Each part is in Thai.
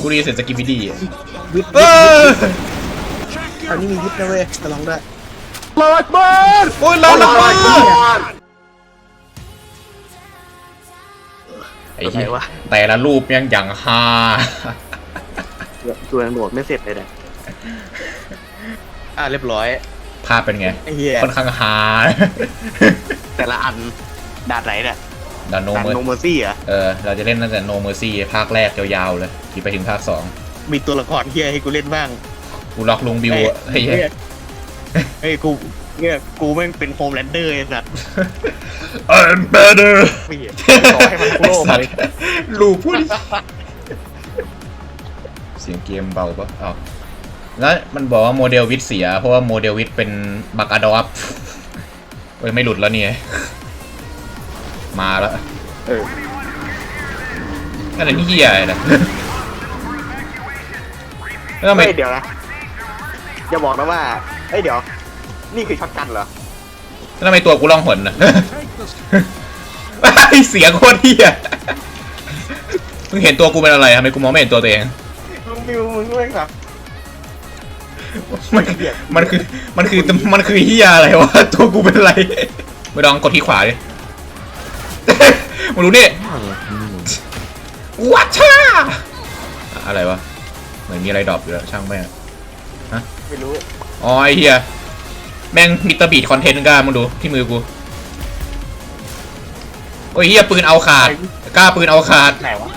กูได้ยินเสียงสกิปปี้ดีอะวิทย์เอออันนี้มีวิทย์นะเว้ยจะลองด้วยโอ้ยร้อนระเบิดไอ้เหี้ยแต่ละรูปยังอย่างฮาตัวยังโหลดไม่เสร็จเลยเนี่ยอะเรียบร้อย ภาพเป็นไงไอ้เหี้ยค่อนข้างฮาแต่ละอันดาดไหนเนี่ย ดานโนดาดเมอโนเมอร์ซี่เหรอะเออเราจะเล่นตั้งแต่โนเมอร์ซี่ภาคแรกยาวๆเลยที่ไปถึงภาคสองมีตัวละครเฮียให้กูเล่นบ้างกูล็อกลุงบิวอะไอ้เหี้ยเฮ้ยกูเนี่ยกูแม่งเป็นโฮมแลนเดอร์ไอ้สัส I'm better ไม่เหี้ยต่อให้มันโลกเลยลูกพูดเสียงเกมเบาปะอ้าวแล้วมันบอกว่าโมเดลวิทย์เสีย เพราะว่าโมเดลวิทย์เป็นบักอดอปเอ้ยไม่หลุดแล้วเนี่ย มาแล้วเออนั่นนี่เฮียอะไรนะแล้วทำไมเฮ้ยเดี๋ยวนะอย่าบอกนะว่าเอ้ยเดี๋ยว นี่คือช็อตกันเหรอแล้วทำไมตัวกูล่องหนนะ ไอ้เสียงโคตรเฮียมึงเห็นตัวกูเป็นอะไรทำไมกูมองไม่เห็นตัวตัวเองลุงมิวมึงด้วยครับ มันมันคือมันคือมันคือเฮียอะไรวะตัวกูเป็นอะไร ไม่ลองกดที่ขวาดิ มึงรู้นี่วัชชาอะไรวะ เหมือนมีอะไรดรอปอยู่แล้วช่างแม่งไม่รู้ อ๋อไอเฮียแม่งมิตรบีดคอนเทนต์กล้ามึงดูที่มือกูโอ้ยเฮียปืนเอาขาดกล้าปืนเอาขาดไหนวะ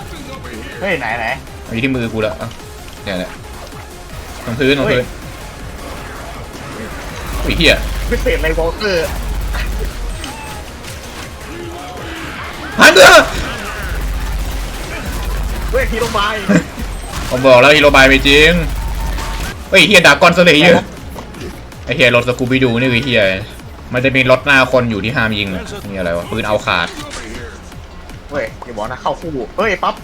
เฮ้ยไหนไหนอันนี้ที่มือกูแล้วเอ้าเนี่ยแหละตรงพื้นตรงพื้นโอ้ยเฮียพิเศษในวอลเกอร์ ฮันเตอร์เฮ้ยฮีโร่บายผมบอกแล้วฮีโร่บายไม่จริงเฮ้ยเฮียดากอนสเลเยอร์ไอเฮียรถสกูบิดูนี่คือเฮียมันจะมีรถหน้าคนอยู่ที่ห้ามยิงอะนี่อะไรวะปืนเอาขาดเฮ้ยอย่าบอกนะเข้าคู่เฮ้ยปั๊บ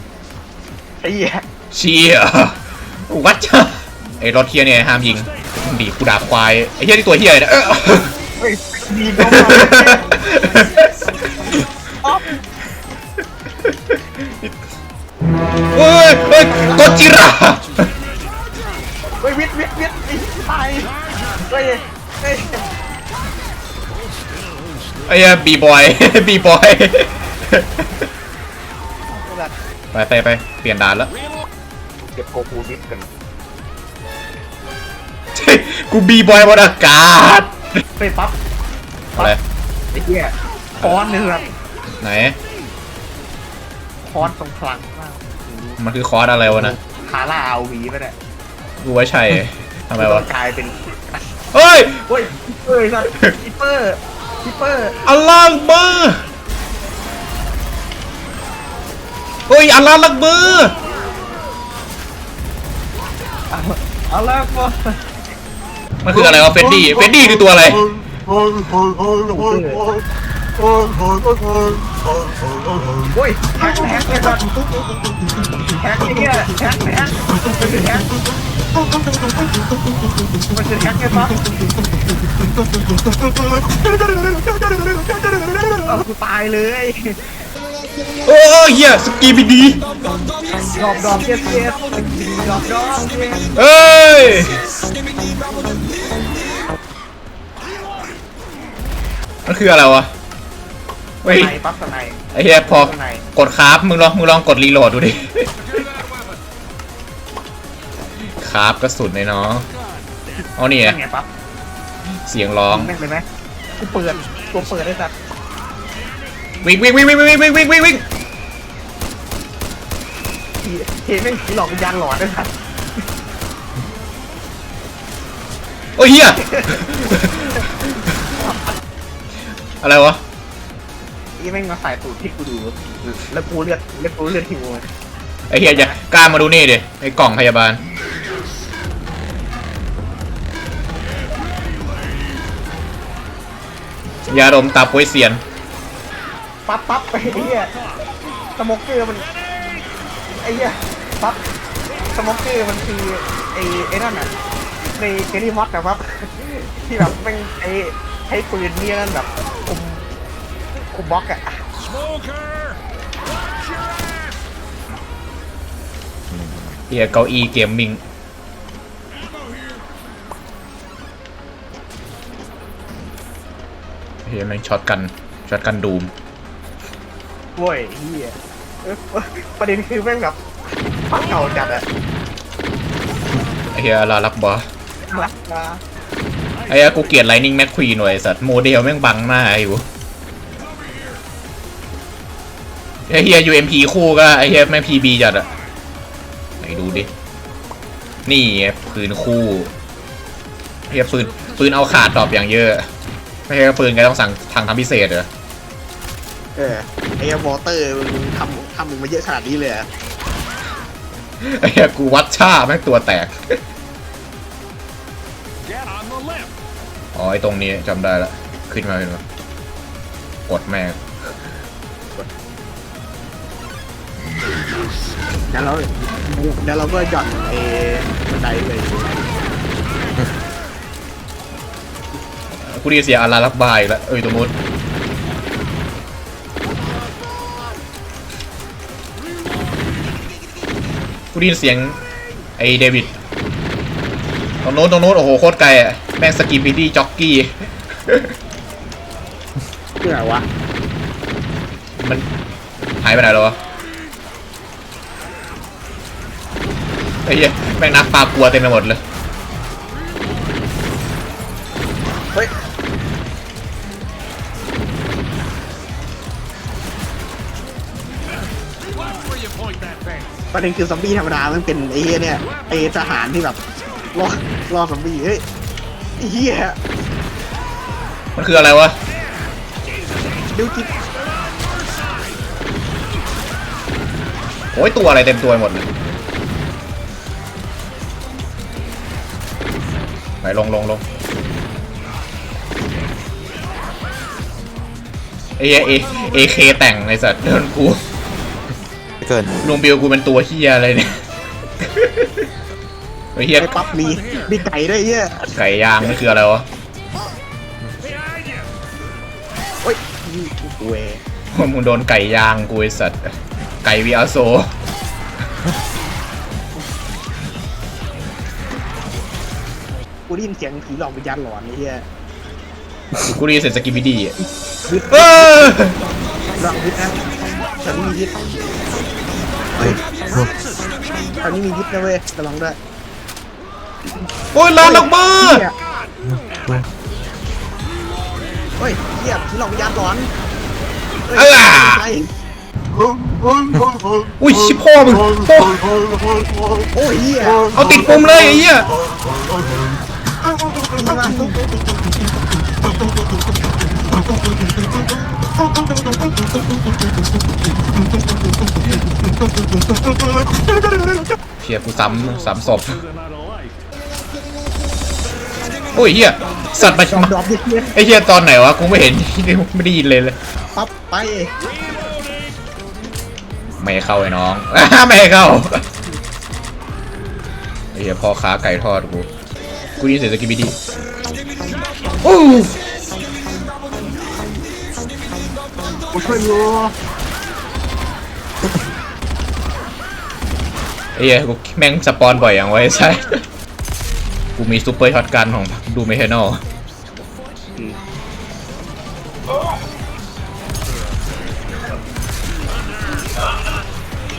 ไอ้เหี้ยเชียวัดจ้าไอรถเฮียเนี่ยห้ามยิงดีกูด่าควายไอเฮียที่ตัวเฮียเนี่ยเออเฮ้ยดีมากอ๊อฟ เฮ้ยเฮ้ยกดจิระเฮ้ยวิทวิทวิทไอ้ตายเฮ้ยเฮ้ยไอ้เหี้ยบีบอย บีบอยไปไปไปเปลี่ยนด่านแล้ว เก็บโกฟูวิทกันกูบีบอยบนอากาศเฮ้ยปั๊บอะไรไอ้เหี้ยคอนนี่แบบไหน คอนทรงพลังมากมันคือคอร์สอะไรวะนะคาร่าเอาวีไปเนี่ยกูว่าใช่ทำไมวะกลายเป็นเฮ้ยเฮ้ยเฮ้ยสัตว์คิปเปอร์คิปเปอร์อัลลาฮ์อักเบอร์เฮ้ยอัลลาฮ์อักเบอร์เอาละก็มันคืออะไรวะเฟดดี้เฟดดี้คือตัวอะไรโอ้ยแฮกแฮกเลยสัตว์แฮกไอ้เนี่ยแฮกแฮกมันคือแฮกมันคือแฮกไงปั๊บเอากูตายเลยโอ้ยเฮียสกีบีดีดอกดอกเจ็ดเจ็ดดอกดอกเอ้ยมันคืออะไรวะ เฮ้ยไหนปั๊บสไนไอ้เฮียพอกดคราฟมึงลองมึงลองกดรีโหลดดูดิ คราฟกระสุนเลยเนาะเอานี่ไงไงปั๊บเสียงร้องแม่งเลยไหมกูเปิดตัวเปิดได้สัตว์วิ่งวิ่งวิ่งวิ่งวิ่งวิ่งวิ่งวิ่งวิ่งเห็นแม่งผีหลอกวิญญาณหลอนได้สัตว์โอ้ยเฮียอะไรวะ นี่แม่งมาใส่ตูดที่กูดูแล้วกูเลือดแล้วกูเลือดหิวไอ้เฮียจะกล้ามาดูนี่ดิไอ้กล่องพยาบาลยาดมตาโปวยเซียน ปั๊บปั๊บไอ้เหี้ยสโมกเกอร์มันไอ้เหี้ยปั๊บสโมกเกอร์มันคือไอ้ไอ้นั่นน่ะในเกลี่มอสนะปั๊บที่แบบแม่งไอ้ใช้ปืนเนี่ยนั่นแบบคุม คุมบล็อกอะมเฮียเก้าอี้เกมมิ่งเฮียแม่งช็อตกันช็อตกันดูมโว้ยเฮียเออประเด็นคือแม่งแบบปักเก่าจัดอะไอ้เฮียลาลักบอรักนะไอ้เหี้ยกูเกลียดไลนิ่งแม็กควีนหน่อยสัตว์โมเดลแม่งบังหน้าอยู่ ไอ้เฮีย UMP คู่ก็ไอ้เฮียแม่ง PB จัดอะไหนดูดิ นี่ไงปืนคู่เฮียปืนปืนเอาขาดดรอปอย่างเยอะ ไม่ใช่ปืนไงต้องสั่งทางทำพิเศษเหรอ เออไอ้วอเตอร์มึงทำทำมึงมาเยอะขนาดนี้เลยเหรอไอ้เฮียกูวัดช่าแม่งตัวแตก Get on the left. อ๋อไอ้ตรงนี้จำได้ละ ขึ้นมาขึ้นมากดแม่ง แล้วเราแล้วเราก็หย่อนไอ้บันไดเลยกูได้ยินเสียงอาราลักบายอีกแล้วเอ้ยตรงนู้นกูได้ยินเสียงไอ้เดวิดตรงโน้นตรงโน้นโอ้โหโคตรไกลอะแม่งสกิปปี้ดี้จ็อกกี้ เพื่อวะมันหายไปไหนแล้ววะ ไอ้เหี้ยแม่งนักปลากลัวเต็มไปหมดเลย เฮ้ย Where you point that thing? ประเด็นคือซอมบี้ธรรมดา มันเป็นไอ้เหี้ยเนี่ยไอ้ทหารที่แบบล่อล่อซอมบี้เฮ้ยไอ้เหี้ยมันคืออะไรวะ ดูจิตโอ้ยตัวอะไรเต็มตัวไปหมดเลย ไหนลงลงลงเอเอเอเคแต่งไอสัตว์เดินกูเกินลุงบิวกูเป็นตัวเฮียอะไรเนี่ยไอเฮียไอ้ปั๊บมีมีไก่ด้วยไอ้เหี้ยไก่ย่างนี่คืออะไรวะ Behind you. โอ้ยเวยมึงโดนไก่ย่างกูไอสัตว์ไก่วีอาโซ ได้ยินเสียงผีหลอกวิญญาณหลอนไอ้เหี้ยกูได้ยินเสียงสกิปปี้ดีอะวิทเออหลอกวิทนะตอนนี้มีวิทเฮ้ยตอนนี้มีวิทนะเว้ยระวังด้วยโอ้ยลานออกมาเหี้ยเฮ้ยเหี้ยผีหลอกวิญญาณหลอนเฮ้ยเอ้าใช่อุ้ยชิพ่อมึงโอ้โอ้ยเหี้ยเอาติดปุ่มเลยไอ้เหี้ยมีมาซุก เชียกูซ้ำซ้ำศพ They're not alike. โอ้ยเฮียสัตว์มาดอมดอมดิเหี้ยไอ้เฮียตอนไหนวะกูไม่เห็นไม่ได้ยินเลยเลยปั๊บไปไม่ให้เข้าไอ้น้องไม่ให้เข้าไอ้เฮียพ่อค้าไก่ทอดกูกูได้ยินเสียงสกิปปี้ดี โอ้กูช่วยอยู่ไอ้เฮียกูแม่งสปอนบ่อยอย่างไว้ใช่กูมีซูเปอร์ช็อตกันของดูเมเทนอล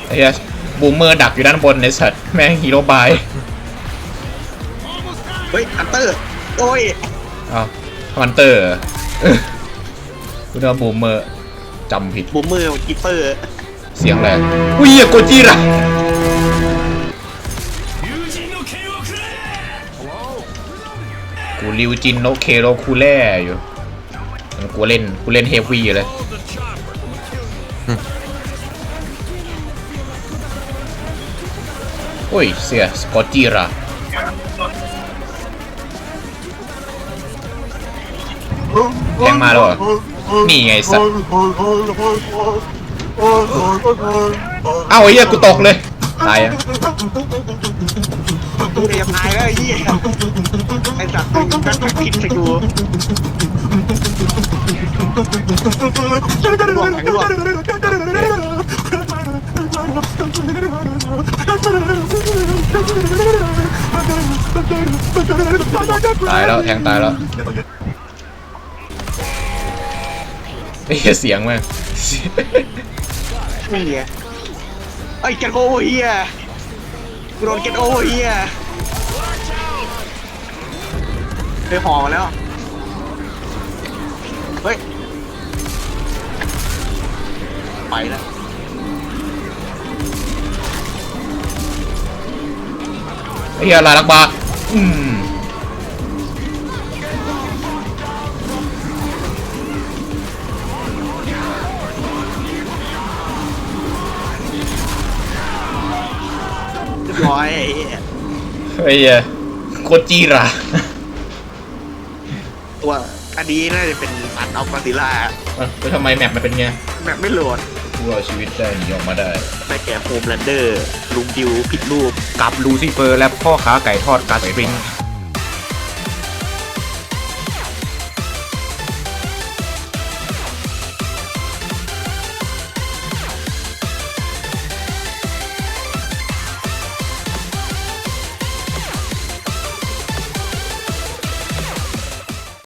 ไอ้เฮียบูมเมอร์ดักอยู่ด้านบนในสัตว์แม่งฮีโร่บาย เฮ้ยฮันเตอร์ โอ้ย อ้าวมันเตอร์เหรอเออคุณว่าบูมเมอร์จำผิดบูมเมอร์กิปเปอร์ เสียงอะไรอุ้ยโกจิระ Using no K.O. Hello? กูริวจินโนเคโรคูเล่อยู่กูเล่นกูเล่นเฮฟวี่เลย Hold the chopper. อุ้ยเสียสกอจิระ แทงมาแล้วเหรอนี่ไงสัตว์เอ้าไอ้เหี้ยกูตกเลย ตายอะกูเรียบตายแล้วไอ้เหี้ยไอ้สัตว์มึงกันพิษใส่กูร่วงแข็งร่วงตายแล้วแทงตายแล้ว ไอ้เหี้ยเสียงแม่งนี่ไงไอ้เก็ตโอเวอร์เฮียกูโดนเก็ตโอเวอร์เฮียไปห่อมาแล้ว เฮ้ย ไปแล้วไอ้เหี้ยลายลักบาอืม รียบร้อยไอ้เหี้ยไอ้เหี้ยโคตรจีราตัวอันนี้น่าจะเป็นอันออกมาซิล่าเอ้าแล้วทำไมแมปมันเป็นไงแบบไม่โหลดกูเอาชีวิตได้หนีออกมาได้ได้แก่โฮมแลนเดอร์ลุงดิวผิดรูป กับลูซิเฟอร์และพ่อค้าไก่ทอดกาสปริง